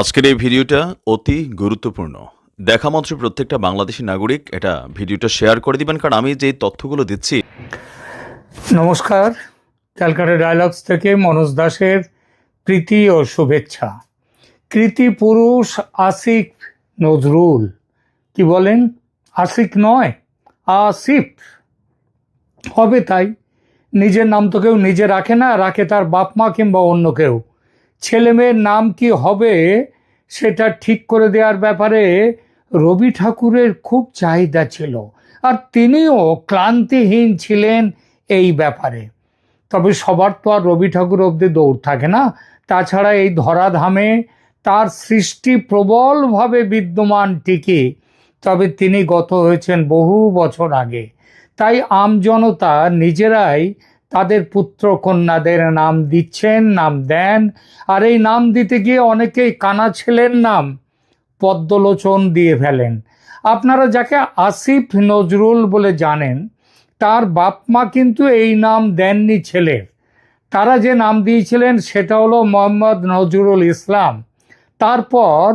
আজকের এই ভিডিওটা অতি গুরুত্বপূর্ণ। দেখা মাত্র প্রত্যেকটা বাংলাদেশি নাগরিক এটা ভিডিওটা শেয়ার করে দিবেন, কারণ আমি যে তথ্যগুলো দিচ্ছি। নমস্কার, ক্যালকাটা ডায়ালগস থেকে মনোজ দাসের প্রীতি ও শুভেচ্ছা। কৃতি পুরুষ আসিফ নজরুল, কি বলেন? আসিক নয়, আসিফ। হবে তাই, নিজের নাম তো কেউ নিজে রাখে না, রাখে তার বাপ মা কিংবা অন্য কেউ। ছেলে মেয়ের নাম কি হবে সেটা ঠিক করে দেওয়ার ব্যাপারে রবি ঠাকুরের খুব চাহিদা ছিল। আর তিনিও ক্লান্তিহীন ছিলেন এই ব্যাপারে। তবে সবার তো আর রবি ঠাকুর অবধি দৌড় থাকে না। তাছাড়া এই ধরাধামে তার সৃষ্টি প্রবলভাবে বিদ্যমান ঠিকই। তবে তিনি গত হয়েছেন বহু বছর আগে। তাই আমজনতা নিজেরাই তাদের পুত্র কন্যাদের নাম দিচ্ছেন, নাম দেন। আর এই নাম দিতে গিয়ে অনেকেই কানা ছেলের নাম পদ্মলোচন দিয়ে ফেলেন। আপনারা যাকে আসিফ নজরুল বলে জানেন, তার বাপ মা কিন্তু এই নাম দেননি ছেলের তারা যে নাম দিয়েছিলেন সেটা হলো মোহাম্মদ নজরুল ইসলাম। তারপর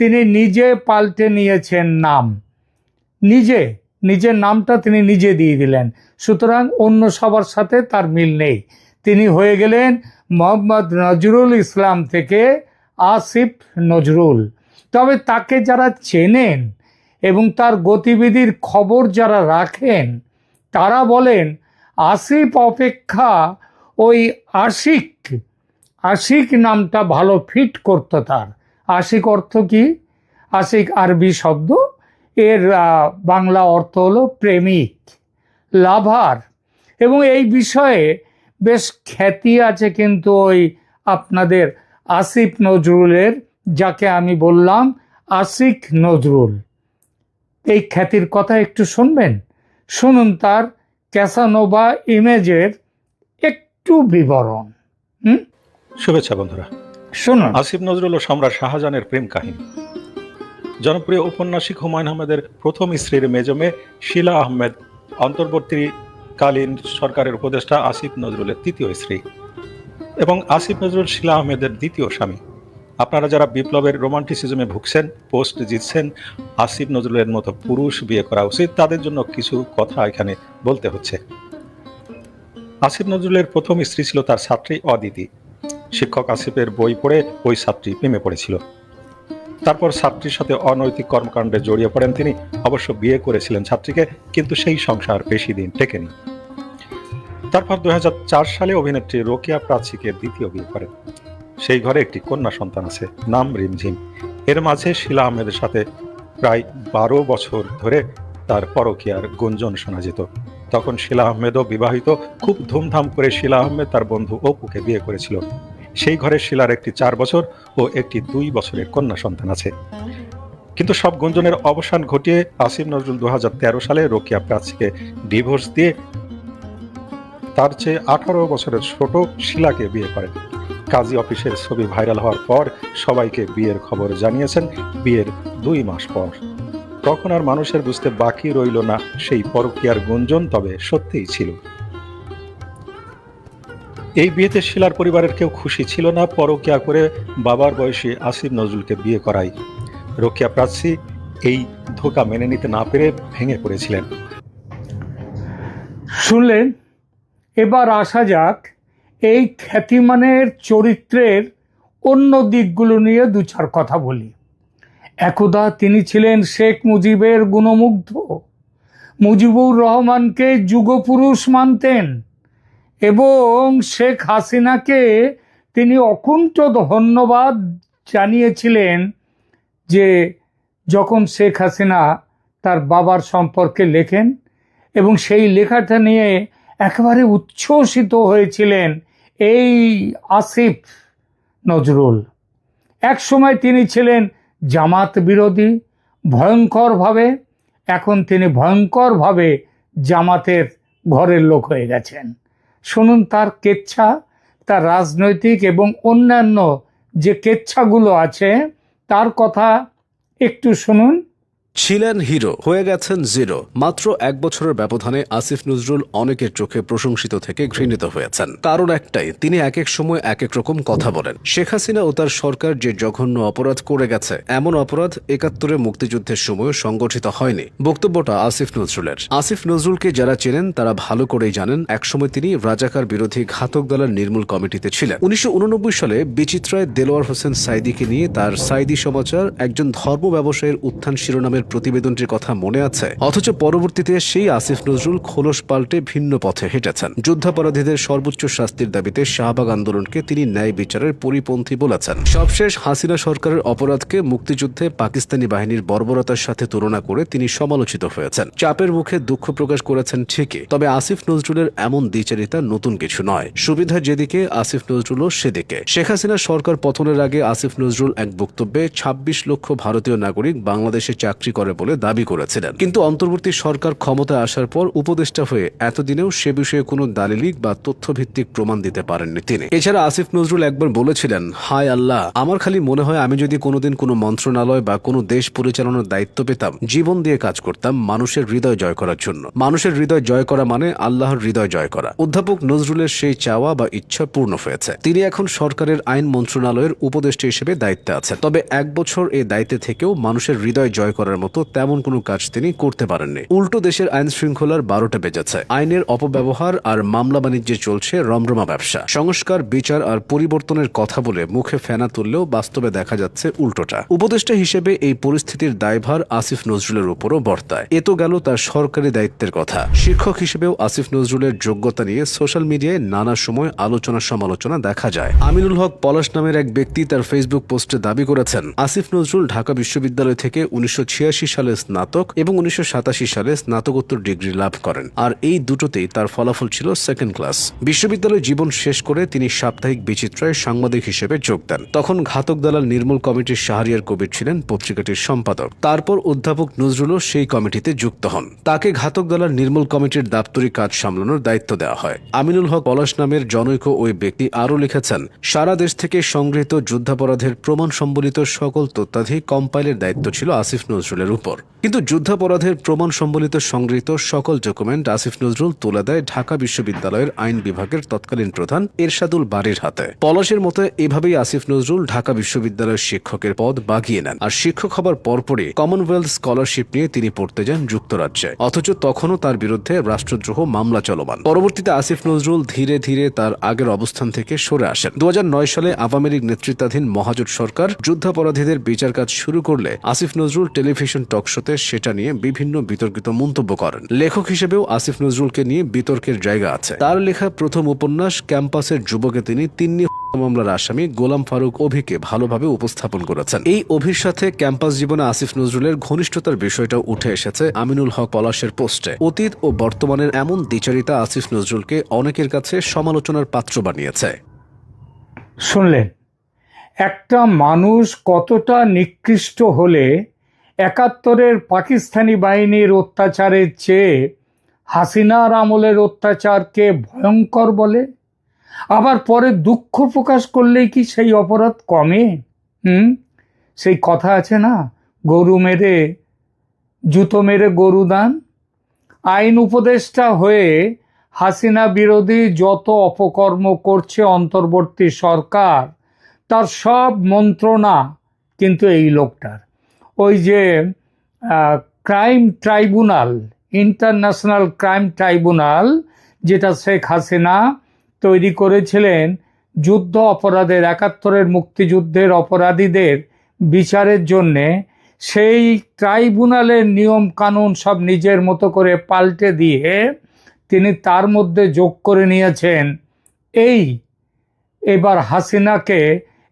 তিনি নিজে পাল্টে নিয়েছেন নাম। নিজে নিজের নামটা তিনি নিজে দিয়ে দিলেন। সুতরাং অন্য সবার সাথে তার মিল নেই। তিনি হয়ে গেলেন মোহাম্মদ নজরুল ইসলাম থেকে আসিফ নজরুল। তবে তাকে যারা চেনেন এবং তার গতিবিধির খবর যারা রাখেন, তারা বলেন, আসিফ অপেক্ষা ওই আশিক আশিক নামটা ভালো ফিট করতো তার। আশিক অর্থ কি? আশিক আরবি শব্দ এর বাংলা অর্থ হলো প্রেমিক লাভার। এবং এই বিষয়ে বেশ খ্যাতি আছে কিন্তু ওই আপনাদের আসিফ নজরুলের যাকে আমি বললাম আশিক নজরুল। এই খ্যাতির কথা একটু শুনবেন? শুনুন তার ক্যাসানোভা ইমেজের একটু বিবরণ। হুম? শুভেচ্ছা বন্ধুরা। শুনুন। আসিফ নজরুল ও সম্রাট শাহজাহানের প্রেম কাহিনী। জনপ্রিয় ঔপন্যাসিক হুমায়ুন আহমেদের প্রথম স্ত্রীর মেজমে শিলা আহমেদ, অন্তর্বর্তীকালীন সরকারের উপদেষ্টা আসিফ নজরুলের তৃতীয় স্ত্রী এবং আসিফ নজরুল শিলা আহমেদের দ্বিতীয় স্বামী। আপনারা যারা বিপ্লবের রোমান্টিসিজমে ভুগছেন, পোস্ট জিতছেন, আসিফ নজরুলের মতো পুরুষ বিয়ে করা উচিত, তাদের জন্য কিছু কথা এখানে বলতে হচ্ছে। আসিফ নজরুলের প্রথম স্ত্রী ছিল তার ছাত্রী অদিতি। শিক্ষক আসিফের বই পড়ে ওই ছাত্রী প্রেমে পড়েছিল। তারপর ছাত্রীর সাথে অনৈতিক কর্মকাণ্ডে জড়িয়ে পড়েন তিনি। অবশ্য বিয়ে করেছিলেন ছাত্রীকে, কিন্তু সেই সংসার বেশি দিন টেকেনি। তারপর দু সালে অভিনেত্রী রোকেয়া প্রাচীকে দ্বিতীয় বিয়ে করেন। সেই ঘরে একটি কন্যা সন্তান আছে, নাম রিমঝিম। এর মাঝে শিলা আহমেদের সাথে প্রায় বারো বছর ধরে তার পরকীয়ার গুঞ্জন শোনা যেত। তখন শিলা আহমেদও বিবাহিত। খুব ধুমধাম করে শিলা আহমেদ তার বন্ধু অপুকে বিয়ে করেছিল। সেই ঘরে শিলার একটি চার বছর ও একটি দুই বছরের কন্যা সন্তান আছে। কিন্তু সব গুঞ্জনের অবসান ঘটিয়ে আসিফ নজরুল দু হাজার তেরো সালে রোকিয়া প্রাচীকে ডিভোর্স দিয়ে তার চেয়ে আঠারো বছরের ছোট শিলাকে বিয়ে করেন। কাজী অফিসের ছবি ভাইরাল হওয়ার পর সবাইকে বিয়ের খবর জানিয়েছেন বিয়ের দুই মাস পর। তখন আর মানুষের বুঝতে বাকি রইল না, সেই পরকীয়ার গুঞ্জন তবে সত্যিই ছিল। এই বিয়েতে শিলার পরিবারের কেউ খুশি ছিল না, পরকিয়া করে বাবার বয়সী আসিফ নজরুলকে বিয়ে করাই রোকিয়া প্রাচী এই ধোকা মেনে নিতে না পেরে ভেঙে পড়েছিলেন। শুনলেন? এবার আসা যাক এই খ্যাতিমানের চরিত্রের অন্য দিকগুলো নিয়ে দু চার কথা বলি। একদা তিনি ছিলেন শেখ মুজিবের গুণমুগ্ধ। মুজিবুর রহমানকে যুগপুরুষ মানতেন। এবং শেখ হাসিনাকে তিনি অকুণ্ঠ ধন্যবাদ জানিয়েছিলেন যে যখন শেখ হাসিনা তার বাবার সম্পর্কে লেখেন এবং সেই লেখাটা নিয়ে একেবারে উচ্ছ্বসিত হয়েছিলেন এই আসিফ নজরুল। এক সময় তিনি ছিলেন জামাত বিরোধী, ভয়ঙ্করভাবে, এখন তিনি ভয়ঙ্করভাবে জামাতের ঘরের লোক হয়ে গেছেন। শুনুন তার কেচ্ছা তার রাজনৈতিক এবং অন্যান্য যে কেচ্ছাগুলো আছে তার কথা একটু শুনুন। ছিলেন হিরো, হয়ে গেছেন জিরো। মাত্র এক বছরের ব্যবধানে আসিফ নজরুল অনেকের চোখে প্রশংসিত থেকে ঘৃণিত হয়েছেন। কারণ একটাই, তিনি এক এক সময় এক এক রকম কথা বলেন। শেখ হাসিনা ও তার সরকার যে জঘন্য অপরাধ করে গেছে, এমন অপরাধ একাত্তরে মুক্তিযুদ্ধের সময় সংগঠিত হয়নি। বক্তব্যটা আসিফ নজরুলের। আসিফ নজরুলকে যারা চেনেন, তারা ভালো করেই জানেন, একসময় তিনি রাজাকার বিরোধী ঘাতক দলের নির্মূল কমিটিতে ছিলেন। উনিশশো উননব্বই সালে বিচিত্রায় দেলোয়ার হোসেন সাইদিকে নিয়ে তার সাইদি সমাচার একজন ধর্ম ব্যবসায়ীর উত্থান শিরোনামের প্রতিবেদনটির কথা মনে আছে। অথচ পরবর্তীতে সেই আসিফ নজরুল খোলস পাল্টে ভিন্ন পথে হেঁটেছেন। যুদ্ধাপরাধীদের সর্বোচ্চ শাস্তির দাবিতে শাহবাগ আন্দোলনকে তিনি ন্যায় বিচারের পরিপন্থী বলেছেন। সবশেষ হাসিনা সরকারের অপরাধকে মুক্তিযুদ্ধে পাকিস্তানি বাহিনীর বর্বরতার সাথে তুলনা করে তিনি সমালোচিত হয়েছেন। চাপের মুখে দুঃখ প্রকাশ করেছেন ঠিকই, তবে আসিফ নজরুলের এমন দ্বিচারিতা নতুন কিছু নয়। সুবিধা যেদিকে, আসিফ নজরুলও সেদিকে। শেখ হাসিনা সরকার পতনের আগে আসিফ নজরুল এক বক্তব্যে ২৬ লক্ষ ভারতীয় নাগরিক বাংলাদেশে চাকরি করে বলে দাবি করেছিলেন। কিন্তু অন্তর্বর্তী সরকার ক্ষমতায় আসার পর উপদেষ্টা হয়ে এতদিনেও সে বিষয়ে কোনো দালিলিক বা তথ্যভিত্তিক প্রমাণ দিতে পারেননি তিনি। এছাড়া আসিফ নজরুল একবার বলেছিলেন, হায় আল্লাহ, আমার খালি মনে হয় আমি যদি কোনোদিন কোনো মন্ত্রণালয় বা কোনো দেশ পরিচালনার দায়িত্ব পেতাম, জীবন দিয়ে কাজ করতাম মানুষের হৃদয় জয় করার জন্য। মানুষের হৃদয় জয় করা মানে আল্লাহর হৃদয় জয় করা। অধ্যাপক নজরুলের সেই চাওয়া বা ইচ্ছা পূর্ণ হয়েছে। তিনি এখন সরকারের আইন মন্ত্রণালয়ের উপদেষ্টা হিসেবে দায়িত্বে আছেন। তবে এক বছর এই দায়িত্বে থেকেও মানুষের হৃদয় জয় করার মতো তেমন কোনো কাজ তিনি করতে পারেননি। উল্টো দেশের আইন শৃঙ্খলার বারোটা বেজেছে। আইনের অপব্যবহার আর মামলা বাণিজ্যে চলছে রমরমা ব্যবসা। সংস্কার, বিচার আর পরিবর্তনের কথা বলে মুখে ফেনা তুললেও বাস্তবে দেখা যাচ্ছে উল্টোটা। উপদেষ্টা হিসেবে এই পরিস্থিতির দায়ভার আসিফ নজরুলের উপরও বর্তায়। এ তো গেল তার সরকারি দায়িত্বের কথা। শিক্ষক হিসেবেও আসিফ নজরুলের যোগ্যতা নিয়ে সোশ্যাল মিডিয়ায় নানা সময় আলোচনা সমালোচনা দেখা যায়। আমিনুল হক পলাশ নামের এক ব্যক্তি তার ফেসবুক পোস্টে দাবি করেছেন, আসিফ নজরুল ঢাকা বিশ্ববিদ্যালয় থেকে উনিশশো সালে স্নাতক এবং উনিশশো সাতাশি সালে স্নাতকোত্তর ডিগ্রি লাভ করেন। আর এই দুটোতেই তার ফলাফল ছিল সেকেন্ড ক্লাস বিশ্ববিদ্যালয় জীবন শেষ করে তিনি সাপ্তাহিক বিচিত্রায় সাংবাদিক হিসেবে যোগ দেন। তখন ঘাতক দালাল নির্মূল কমিটির শাহরিয়ার কবির ছিলেন পত্রিকাটির সম্পাদক। তারপর অধ্যাপক নজরুলও সেই কমিটিতে যুক্ত হন। তাকে ঘাতক দালাল নির্মূল কমিটির দাপ্তরিক কাজ সামলানোর দায়িত্ব দেওয়া হয়। আমিনুল হক পলাশ নামের জনৈক ওই ব্যক্তি আরও লিখেছেন, সারা দেশ থেকে সংগৃহীত যুদ্ধাপরাধের প্রমাণ সম্বলিত সকল তথ্যাধি কম্পাইলের দায়িত্ব ছিল আসিফ নজরুলের উপর। কিন্তু যুদ্ধাপরাধের প্রমাণ সম্বলিত সংগৃহীত সকল ডকুমেন্ট আসিফ নজরুল তুলে দেয় ঢাকা বিশ্ববিদ্যালয়ের আইন বিভাগের তৎকালীন প্রধান এরশাদুল বাড়ির হাতে। পলাশের মতে, এভাবেই আসিফ নজরুল ঢাকা বিশ্ববিদ্যালয়ের শিক্ষকের পদ বাগিয়ে নেন। আর শিক্ষক হবার পরপরই কমনওয়েলথ স্কলারশিপ নিয়ে তিনি পড়তে যান যুক্তরাজ্যে। অথচ তখনও তার বিরুদ্ধে রাষ্ট্রদ্রোহ মামলা চলমান। পরবর্তীতে আসিফ নজরুল ধীরে ধীরে তার আগের অবস্থান থেকে সরে আসেন। দু হাজার নয় সালে আওয়ামী লীগ নেতৃত্বাধীন মহাজোট সরকার যুদ্ধাপরাধীদের বিচার কাজ শুরু করলে আসিফ নজরুল টেলিভিশন টকশোতে সেটা নিয়ে বিভিন্ন বিতর্কিত মন্তব্য করেন। লেখক হিসেবেও আসিফ নজরুলকে নিয়ে বিতর্কের জায়গা আছে। তার লেখা প্রথম উপন্যাস ক্যাম্পাসের যুবকে তিনি তিন্নি মামলার আসামি গোলাম ফারুক অভিকে ভালোভাবে উপস্থাপন করেছেন। এই অভির সাথে ক্যাম্পাস জীবনে আসিফ নজরুলের ঘনিষ্ঠতার বিষয়টা উঠে এসেছে আমিনুল হক পলাশের পোস্টে। অতীত ও বর্তমানের এমন দ্বিচারিতা আসিফ নজরুলকে অনেকের কাছে সমালোচনার পাত্র বানিয়েছে। শুনলেন, একটা মানুষ কতটা নিকৃষ্ট হলে একাত্তরের পাকিস্তানি বাহিনীর অত্যাচারের চেয়ে হাসিনার আমলের অত্যাচারকে ভয়ঙ্কর বলে? আবার পরে দুঃখ প্রকাশ করলেই কি সেই অপরাধ কমে? হুম? সেই কথা আছে না? গরু মেরে, জুতো মেরে গরু দান? আইন উপদেষ্টা হয়ে হাসিনা বিরোধী যত অপকর্ম করছে অন্তর্বর্তী সরকার, তার সব মন্ত্রণা কিন্তু এই লোকটার। ওই যে crime tribunal, international crime tribunal, যেটা শেখ হাসিনা তৈরি করেছিলেন যুদ্ধ অপরাধের, একাত্তরের মুক্তিযুদ্ধের অপরাধীদের বিচারের জন্যে। সেই ট্রাইব্যুনালের নিয়ম কানুন সব নিজের মতো করে পাল্টে দিয়ে তিনি তার মধ্যে যোগ করে নিয়েছেন। এই এবার হাসিনাকে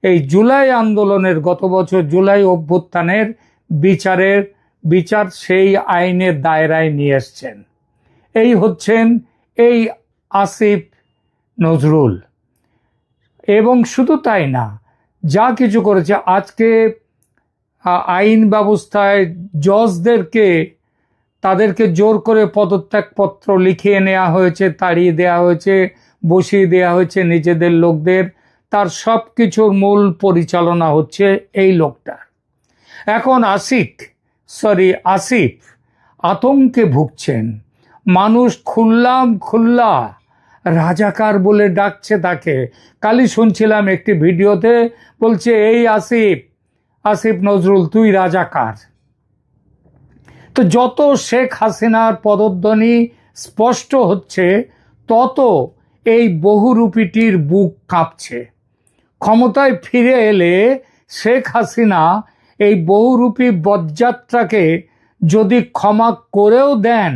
এই জুলাই আন্দোলনের গত বছর জুলাই অভ্যুত্থানের বিচারের, বিচার সেই আইনের দায়রায় নিয়ে এসছেন। এই হচ্ছেন এই আসিফ নজরুল। এবং শুধু তাই না, যা কিছু করেছে, আজকে আইন ব্যবস্থায় জজদেরকে, তাদেরকে জোর করে পদত্যাগপত্র লিখিয়ে নেওয়া হয়েছে, তাড়িয়ে দেওয়া হয়েছে, বসিয়ে দেওয়া হয়েছে নিজেদের লোকদের। তার সব কিছুর মূল পরিচালনা হচ্ছে এই লোকটা এখন আসিক সরি আসিফ, আতঙ্কে ভুগছেন। মানুষ খুললাম খুল্লা, রাজাকার বলে ডাকছে তাকে। কালি শুনছিলাম একটি ভিডিওতে বলছে, এই আসিফ আসিফ নজরুল, তুই রাজাকার। তো যত শেখ হাসিনার পদধ্বনি স্পষ্ট হচ্ছে, তত এই বহুরূপীটির বুক কাঁপছে। ক্ষমতায় ফিরে এলে শেখ হাসিনা এই বহুরূপী বজ্জাত্রাকে যদি ক্ষমা করেও দেন,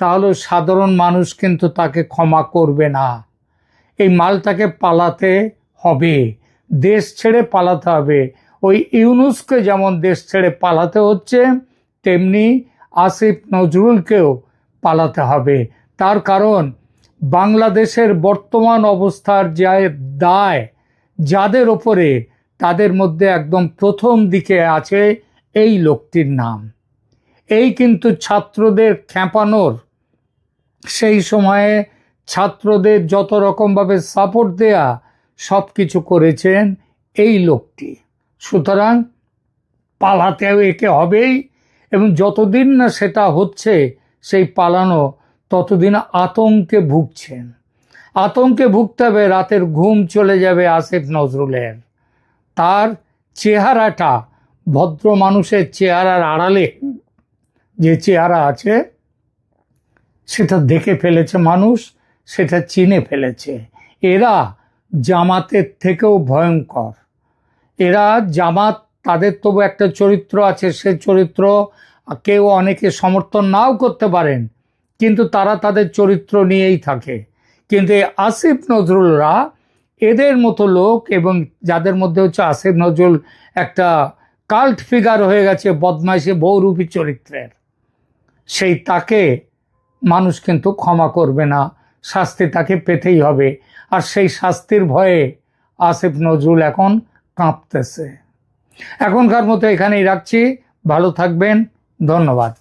তাহলে সাধারণ মানুষ কিন্তু তাকে ক্ষমা করবে না। এই মালটাকে পালাতে হবে, দেশ ছেড়ে পালাতে হবে। ওই ইউনুসকে যেমন দেশ ছেড়ে পালাতে হচ্ছে, তেমনি আসিফ নজরুলকেও পালাতে হবে। তার কারণ, বাংলাদেশের বর্তমান অবস্থার যা দায়, যাদের ওপরে তাদের মধ্যে একদম প্রথম দিকে আছে এই লোকটির নাম। এই কিন্তু ছাত্রদের খ্যাপানোর। সেই সময়ে ছাত্রদের যত রকমভাবে সাপোর্ট দেয়া সব কিছু করেছেন এই লোকটি। সুতরাং পালাতেও একে হবেই এবং যতদিন না সেটা হচ্ছে সেই পালানো, ততদিন আতঙ্কে ভুগছেন। আতঙ্কে ভুগতে হবে, রাতের ঘুম চলে যাবে, আসিফ নজরুলের। তার চেহারাটা ভদ্র মানুষের চেহারার আড়ালে যে চেহারা আছে, সেটা দেখে ফেলেছে মানুষ, সেটা চিনে ফেলেছে। এরা জামাতের থেকেও ভয়ঙ্কর। এরা জামাত, তাদের তবু একটা চরিত্র আছে, সে চরিত্র কেউ অনেকে সমর্থন নাও করতে পারেন, কিন্তু তারা তাদের চরিত্র নিয়েই থাকে। কিন্তু আসিফ নজরুলরা এদের মতো লোক এবং যাদের মধ্যে হচ্ছে আসিফ নজরুল একটা কাল্ট ফিগার হয়ে গেছে, বদমাইশে, বহুরূপী চরিত্রের। সেই তাকে মানুষ কিন্তু ক্ষমা করবে না, শাস্তি তাকে পেতেই হবে। আর সেই শাস্তির ভয়ে আসিফ নজরুল এখন কাঁপতেছে। এখনকার মতো এখানেই রাখছি। ভালো থাকবেন। ধন্যবাদ।